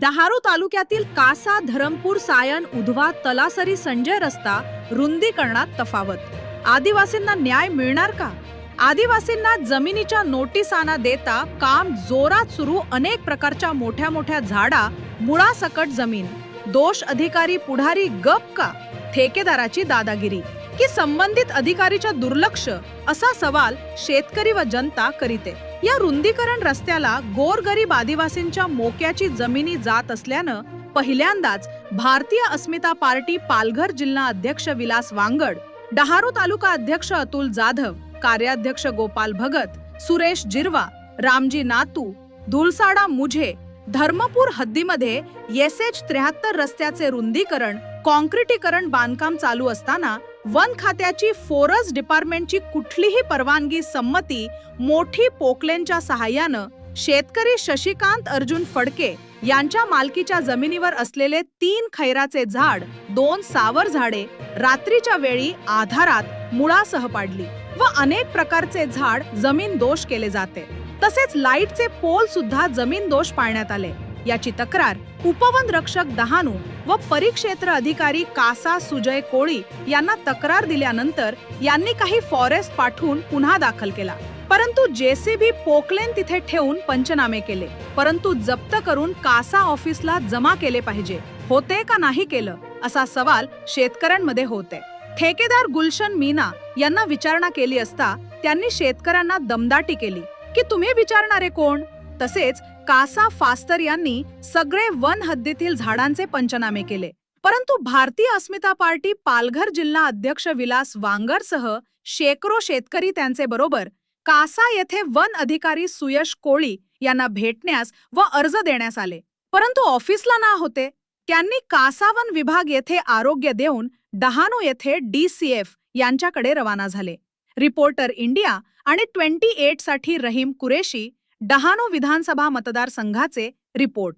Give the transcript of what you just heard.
दहारू तालुक्यातील कासा धरमपूर सायन उधवा तलासरी संजय रस्ता रुंदीकरणात तफावत. आदिवासींना न्याय मिळणार का? आदिवासींना जमिनीच्या नोटिसाना देता काम जोरात सुरू अनेक प्रकारच्या मोठ्या मोठ्या झाडा मुळासकट जमीन. दोष अधिकारी पुढारी गप का? ठेकेदाराची दादागिरी. की संबंधित अधिकारीच्या दुर्लक्ष असा सवाल शेतकरी व जनता करीते. या रुंदीकरण रस्त्याला गोरगरीब आदिवासींच्या मोक्याची जमिनी जात असल्यानं पहिल्यांदाच भारतीय अस्मिता पार्टी पालघर जिल्हा अध्यक्ष विलास वांगड डहाणू तालुका अध्यक्ष अतुल जाधव कार्याध्यक्ष गोपाल भगत सुरेश जिरवा रामजी नातू धुलसाडा मुझे धर्मपूर हद्दीमध्ये एस एच त्र्याहत्तर रस्त्याचे रुंदीकरण कॉन्क्रिटीकरण बांधकाम चालू असताना वन खात्याची फोरस डिपार्टमेंटची कुठलीही परवानगी संमती मोठी पोकलेनच्या सहाय्यानं शेतकरी शशिकांत अर्जुन फडके यांच्या मालकीच्या जमिनीवर असलेले तीन खैराचे झाड दोन सावर झाडे रात्रीच्या वेळी आधारात मुळासह पाडली व अनेक प्रकारचे झाड जमीन दोष केले जाते. तसेच लाईटचे पोल सुद्धा जमीन दोष पाळण्यात आले. याची तक्रार उपवन रक्षक दहानू व परिक्षेत्र अधिकारी कासा सुजय कोळी यांना तक्रार दिल्यानंतर यांनी काही फॉरेस्ट पाठवून पुन्हा दाखल केला. परंतु जेसीबी पोकलेन तिथे ठेवून पंचनामे केले. परंतु जप्त करून कासा ऑफिसला जमा केले पाहिजे. होते का नाही केलं? असा सवाल शेतकऱ्यांमध्ये होते. ठेकेदार गुलशन मीना यांना विचारणा केली असता त्यांनी शेतकऱ्यांना दमदाटी केली. की तुम्ही विचारणारे कोण? तसेच कासा फास्तर यांनी सगळे वन हद्दीतील झाडांचे पंचनामे केले. परंतु भारतीय अस्मिता पार्टी पालघर जिल्हा अध्यक्ष विलास वांगरसह शेकडो शेतकरी त्यांचे बरोबर कासा येथे वन अधिकारी सुयश कोळी यांना भेटण्यास व अर्ज देण्यास आले. परंतु ऑफिसला ना होते. त्यांनी कासावन विभाग येथे आरोग्य देऊन डहाणू येथे डीसीएफ यांच्याकडे रवाना झाले. रिपोर्टर इंडिया आणि ट्वेंटी एटसाठी रहीम कुरेशी डहाणू विधानसभा मतदारसंघाचे रिपोर्ट.